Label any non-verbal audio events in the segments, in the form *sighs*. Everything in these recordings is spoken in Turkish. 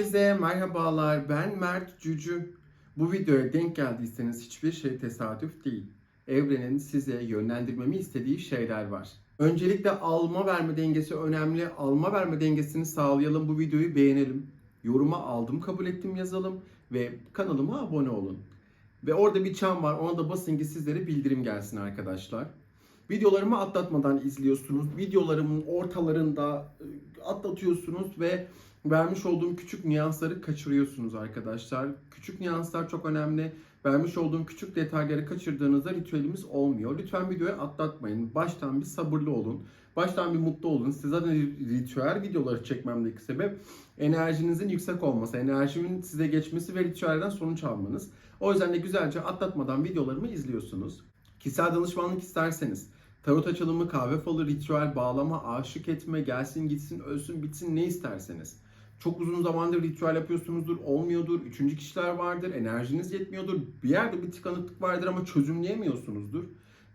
Herkese merhabalar. Ben Mert Cücü. Bu videoya denk geldiyseniz hiçbir şey tesadüf değil. Evrenin size yönlendirmemi istediği şeyler var. Öncelikle alma verme dengesi önemli. Alma verme dengesini sağlayalım. Bu videoyu beğenelim. Yoruma aldım kabul ettim yazalım ve kanalıma abone olun. Ve orada bir çan var. Ona da basın ki sizlere bildirim gelsin arkadaşlar. Videolarımı atlatmadan izliyorsunuz. Videolarımın ortalarında e, atlatıyorsunuz ve vermiş olduğum küçük nüansları kaçırıyorsunuz arkadaşlar. Küçük nüanslar çok önemli. Vermiş olduğum küçük detayları kaçırdığınızda ritüelimiz olmuyor. Lütfen videoyu atlatmayın. Baştan bir sabırlı olun. Baştan bir mutlu olun. Size zaten ritüel videoları çekmemdeki sebep enerjinizin yüksek olması, enerjimin size geçmesi ve ritüelden sonuç almanız. O yüzden de güzelce atlatmadan videolarımı izliyorsunuz. Kişisel danışmanlık isterseniz tarot açılımı, kahve falı, ritüel, bağlama, aşık etme, gelsin gitsin, ölsün bitsin ne isterseniz. Çok uzun zamandır ritüel yapıyorsunuzdur, olmuyordur, üçüncü kişiler vardır, enerjiniz yetmiyordur, bir yerde bir tıkanıklık vardır ama çözümleyemiyorsunuzdur.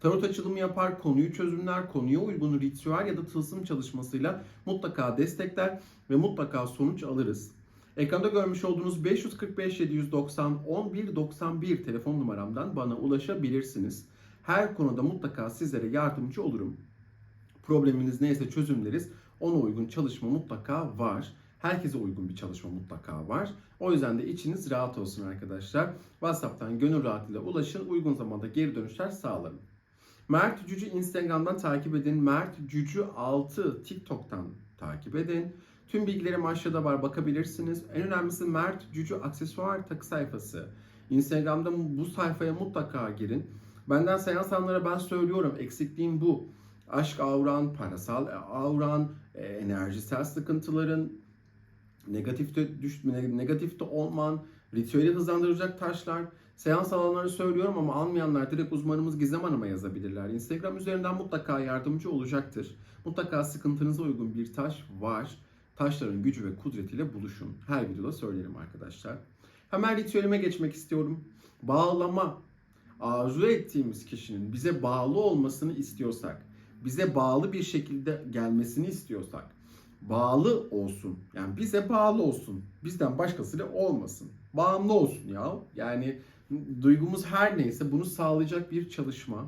Tarot açılımı yapar, konuyu çözümler, konuya uygun ritüel ya da tılsım çalışmasıyla mutlaka destekler ve mutlaka sonuç alırız. Ekranda görmüş olduğunuz 545 790 1191 telefon numaramdan bana ulaşabilirsiniz. Her konuda mutlaka sizlere yardımcı olurum. Probleminiz neyse çözümleriz. Ona uygun çalışma mutlaka var. Herkese uygun bir çalışma mutlaka var. O yüzden de içiniz rahat olsun arkadaşlar. WhatsApp'tan gönül rahatlığıyla ulaşın. Uygun zamanda geri dönüşler sağlarım. Mert Cücü Instagram'dan takip edin. Mert Cücü 6 TikTok'tan takip edin. Tüm bilgilerim aşağıda var bakabilirsiniz. En önemlisi Mert Cücü aksesuar takı sayfası. Instagram'da bu sayfaya mutlaka girin. Benden seans alanlara ben söylüyorum eksikliğim bu. Aşk avran, parasal avran, e, enerjisel sıkıntıların, negatifte düş, negatifte olman, ritüeli hızlandıracak taşlar. Seans alanları söylüyorum ama almayanlar direkt uzmanımız Gizem Hanım'a yazabilirler. Instagram üzerinden mutlaka yardımcı olacaktır. Mutlaka sıkıntınıza uygun bir taş var. Taşların gücü ve kudretiyle buluşun. Her videoda söylerim arkadaşlar. Hemen ritüelime geçmek istiyorum. Bağlama. Arzu ettiğimiz kişinin bize bağlı olmasını istiyorsak, bize bağlı bir şekilde gelmesini istiyorsak, bağlı olsun. Yani bize bağlı olsun. Bizden başkasıyla olmasın. Bağımlı olsun ya. Yani duygumuz her neyse bunu sağlayacak bir çalışma.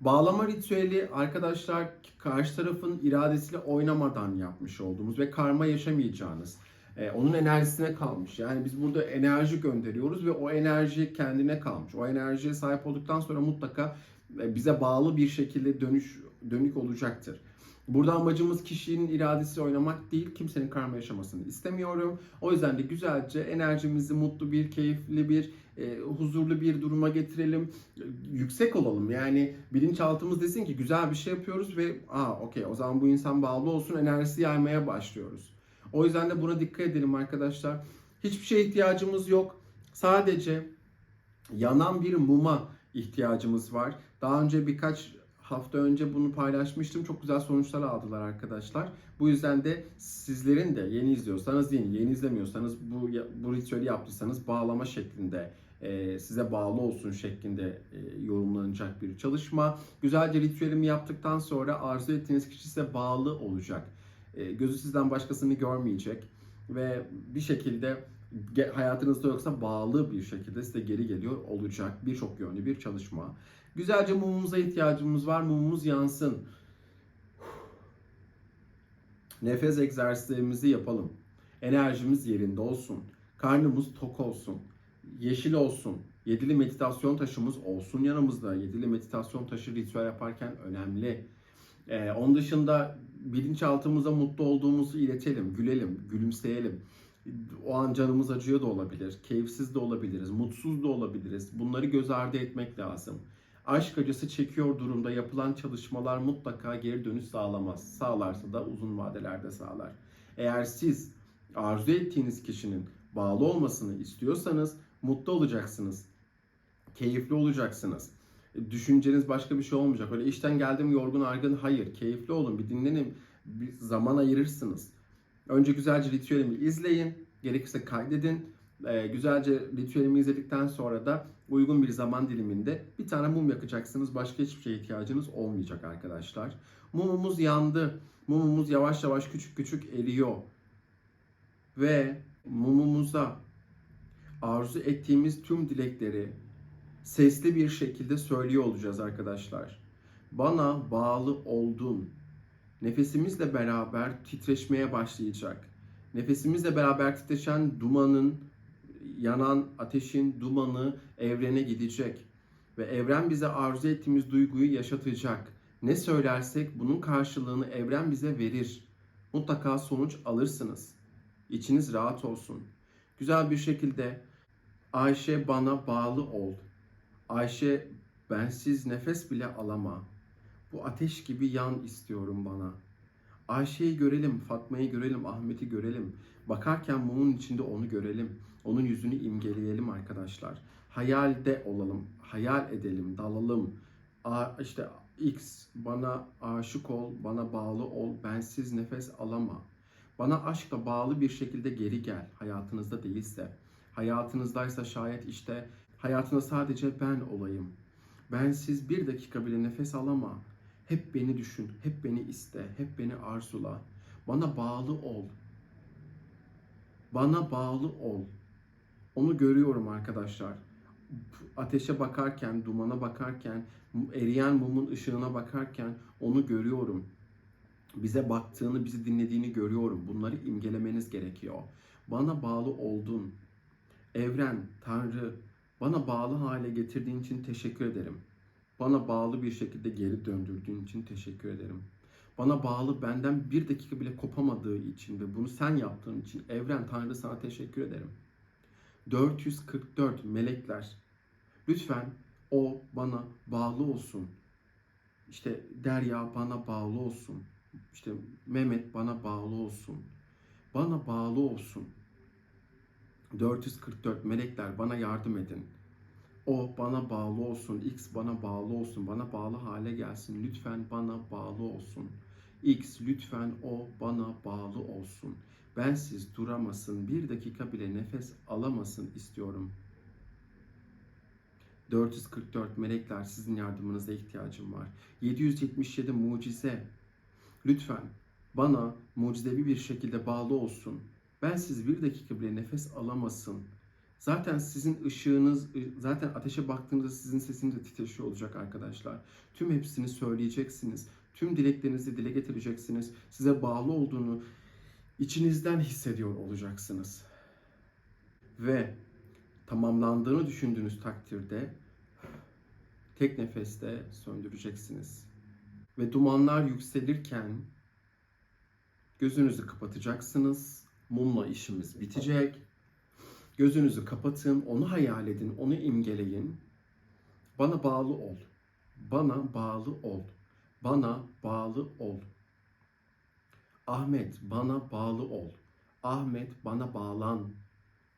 Bağlama ritüeli arkadaşlar karşı tarafın iradesiyle oynamadan yapmış olduğumuz ve karma yaşamayacağınız, e, onun enerjisine kalmış. Yani biz burada enerji gönderiyoruz ve o enerji kendine kalmış. O enerjiye sahip olduktan sonra mutlaka e, bize bağlı bir şekilde dönüş dönük olacaktır. Burada amacımız kişinin iradesi oynamak değil, kimsenin karma yaşamasını istemiyorum. O yüzden de güzelce enerjimizi mutlu bir, keyifli bir, e, huzurlu bir duruma getirelim. Yüksek olalım. Yani bilinçaltımız desin ki güzel bir şey yapıyoruz ve aa okey o zaman bu insan bağlı olsun enerjisi yaymaya başlıyoruz. O yüzden de buna dikkat edelim arkadaşlar. Hiçbir şeye ihtiyacımız yok. Sadece yanan bir muma ihtiyacımız var. Daha önce birkaç hafta önce bunu paylaşmıştım. Çok güzel sonuçlar aldılar arkadaşlar. Bu yüzden de sizlerin de yeni izliyorsanız yeni, yeni izlemiyorsanız bu bu ritüeli yaptıysanız bağlama şeklinde e, size bağlı olsun şeklinde e, yorumlanacak bir çalışma. Güzelce ritüelimi yaptıktan sonra arzu ettiğiniz kişi size bağlı olacak. E, gözü sizden başkasını görmeyecek ve bir şekilde hayatınızda yoksa bağlı bir şekilde size geri geliyor olacak birçok yönlü bir çalışma. Güzelce mumumuza ihtiyacımız var. Mumumuz yansın. *sighs* Nefes egzersizlerimizi yapalım. Enerjimiz yerinde olsun. Karnımız tok olsun. Yeşil olsun. Yedili meditasyon taşımız olsun yanımızda. Yedili meditasyon taşı ritüel yaparken önemli. Ee, onun dışında bilinçaltımıza mutlu olduğumuzu iletelim, gülelim, gülümseyelim. O an canımız acıyor da olabilir, keyifsiz de olabiliriz, mutsuz da olabiliriz. Bunları göz ardı etmek lazım. Aşk acısı çekiyor durumda yapılan çalışmalar mutlaka geri dönüş sağlamaz. Sağlarsa da uzun vadelerde sağlar. Eğer siz arzu ettiğiniz kişinin bağlı olmasını istiyorsanız mutlu olacaksınız. Keyifli olacaksınız. düşünceniz başka bir şey olmayacak. Öyle işten geldim yorgun argın hayır. Keyifli olun bir dinlenin. Bir zaman ayırırsınız. Önce güzelce ritüelimi izleyin. Gerekirse kaydedin. Ee, güzelce ritüelimi izledikten sonra da uygun bir zaman diliminde bir tane mum yakacaksınız. Başka hiçbir şeye ihtiyacınız olmayacak arkadaşlar. Mumumuz yandı. Mumumuz yavaş yavaş küçük küçük eriyor. Ve mumumuza arzu ettiğimiz tüm dilekleri sesli bir şekilde söylüyor olacağız arkadaşlar. Bana bağlı oldun. Nefesimizle beraber titreşmeye başlayacak. Nefesimizle beraber titreşen dumanın, yanan ateşin dumanı evrene gidecek. Ve evren bize arzu ettiğimiz duyguyu yaşatacak. Ne söylersek bunun karşılığını evren bize verir. Mutlaka sonuç alırsınız. İçiniz rahat olsun. Güzel bir şekilde Ayşe bana bağlı ol. Ayşe bensiz nefes bile alama. Bu ateş gibi yan istiyorum bana. Ayşe'yi görelim, Fatma'yı görelim, Ahmet'i görelim. Bakarken mumun içinde onu görelim. Onun yüzünü imgeleyelim arkadaşlar. Hayalde olalım, hayal edelim, dalalım. A, işte X bana aşık ol, bana bağlı ol, bensiz nefes alama. Bana aşkla bağlı bir şekilde geri gel hayatınızda değilse. Hayatınızdaysa şayet işte hayatında sadece ben olayım. Bensiz bir dakika bile nefes alama. Hep beni düşün, hep beni iste, hep beni arzula. Bana bağlı ol. Bana bağlı ol. Onu görüyorum arkadaşlar. Ateşe bakarken, dumana bakarken, eriyen mumun ışığına bakarken onu görüyorum. Bize baktığını, bizi dinlediğini görüyorum. Bunları imgelemeniz gerekiyor. Bana bağlı oldun. Evren, Tanrı, bana bağlı hale getirdiğin için teşekkür ederim. Bana bağlı bir şekilde geri döndürdüğün için teşekkür ederim. Bana bağlı benden bir dakika bile kopamadığı için ve bunu sen yaptığın için Evren Tanrı sana teşekkür ederim. 444 melekler lütfen o bana bağlı olsun. İşte Derya bana bağlı olsun. İşte Mehmet bana bağlı olsun. Bana bağlı olsun. 444 melekler bana yardım edin. O bana bağlı olsun. X bana bağlı olsun. Bana bağlı hale gelsin. Lütfen bana bağlı olsun. X lütfen o bana bağlı olsun. Bensiz duramasın. Bir dakika bile nefes alamasın istiyorum. 444 melekler sizin yardımınıza ihtiyacım var. 777 mucize. Lütfen bana mucizevi bir şekilde bağlı olsun. Bensiz bir dakika bile nefes alamasın. Zaten sizin ışığınız, zaten ateşe baktığınızda sizin sesiniz de titreşiyor olacak arkadaşlar. Tüm hepsini söyleyeceksiniz. Tüm dileklerinizi dile getireceksiniz. Size bağlı olduğunu içinizden hissediyor olacaksınız. Ve tamamlandığını düşündüğünüz takdirde tek nefeste söndüreceksiniz. Ve dumanlar yükselirken gözünüzü kapatacaksınız. Mumla işimiz bitecek. Gözünüzü kapatın, onu hayal edin, onu imgeleyin. Bana bağlı ol. Bana bağlı ol. Bana bağlı ol. Ahmet bana bağlı ol. Ahmet bana bağlan.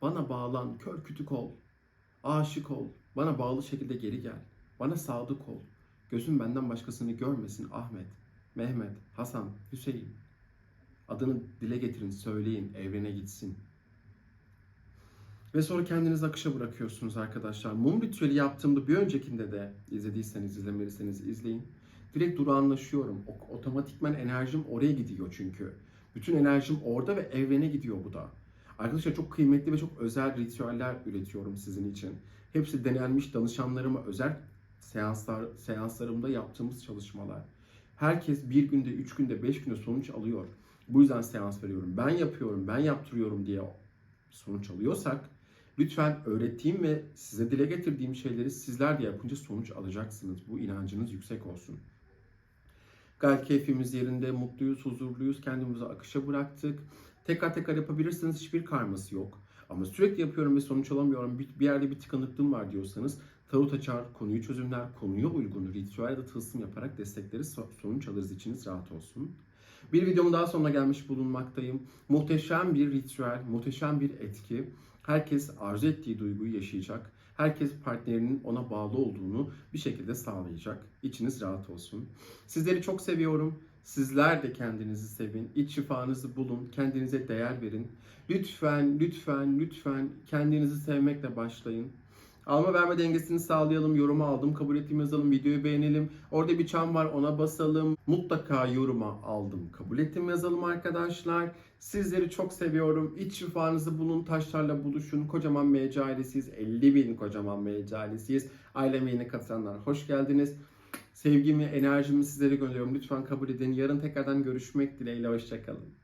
Bana bağlan, kör kütük ol. Aşık ol. Bana bağlı şekilde geri gel. Bana sadık ol. Gözüm benden başkasını görmesin Ahmet, Mehmet, Hasan, Hüseyin. Adını dile getirin, söyleyin, evrene gitsin. Ve sonra kendinizi akışa bırakıyorsunuz arkadaşlar. Mum ritüeli yaptığımda bir öncekinde de izlediyseniz, izlemediyseniz izleyin. Direkt durağanlaşıyorum. O- Otomatikman enerjim oraya gidiyor çünkü. Bütün enerjim orada ve evrene gidiyor bu da. Arkadaşlar çok kıymetli ve çok özel ritüeller üretiyorum sizin için. Hepsi denenmiş danışanlarıma özel seanslar, seanslarımda yaptığımız çalışmalar. Herkes bir günde, üç günde, beş günde sonuç alıyor. Bu yüzden seans veriyorum. Ben yapıyorum, ben yaptırıyorum diye sonuç alıyorsak lütfen öğrettiğim ve size dile getirdiğim şeyleri sizler de yapınca sonuç alacaksınız. Bu inancınız yüksek olsun. Gayet keyfimiz yerinde, mutluyuz, huzurluyuz, kendimizi akışa bıraktık. Tekrar tekrar yapabilirsiniz, hiçbir karması yok. Ama sürekli yapıyorum ve sonuç alamıyorum, bir, yerde bir tıkanıklığım var diyorsanız tarot açar, konuyu çözümler, konuya uygun ritüel ya da tılsım yaparak destekleriz, so- sonuç alırız, içiniz rahat olsun. Bir videomun daha sonuna gelmiş bulunmaktayım. Muhteşem bir ritüel, muhteşem bir etki. Herkes arzu ettiği duyguyu yaşayacak. Herkes partnerinin ona bağlı olduğunu bir şekilde sağlayacak. İçiniz rahat olsun. Sizleri çok seviyorum. Sizler de kendinizi sevin. İç şifanızı bulun. Kendinize değer verin. Lütfen, lütfen, lütfen kendinizi sevmekle başlayın. Alma verme dengesini sağlayalım. Yorumu aldım, kabul ettiğim yazalım, videoyu beğenelim. Orada bir çan var ona basalım. Mutlaka yoruma aldım, kabul ettim yazalım arkadaşlar. Sizleri çok seviyorum. İç şifanızı bulun, taşlarla buluşun. Kocaman MC ailesiyiz. 50 bin kocaman MC ailesiyiz. Aileme yeni katılanlar hoş geldiniz. Sevgimi, enerjimi sizlere gönderiyorum. Lütfen kabul edin. Yarın tekrardan görüşmek dileğiyle. Hoşçakalın.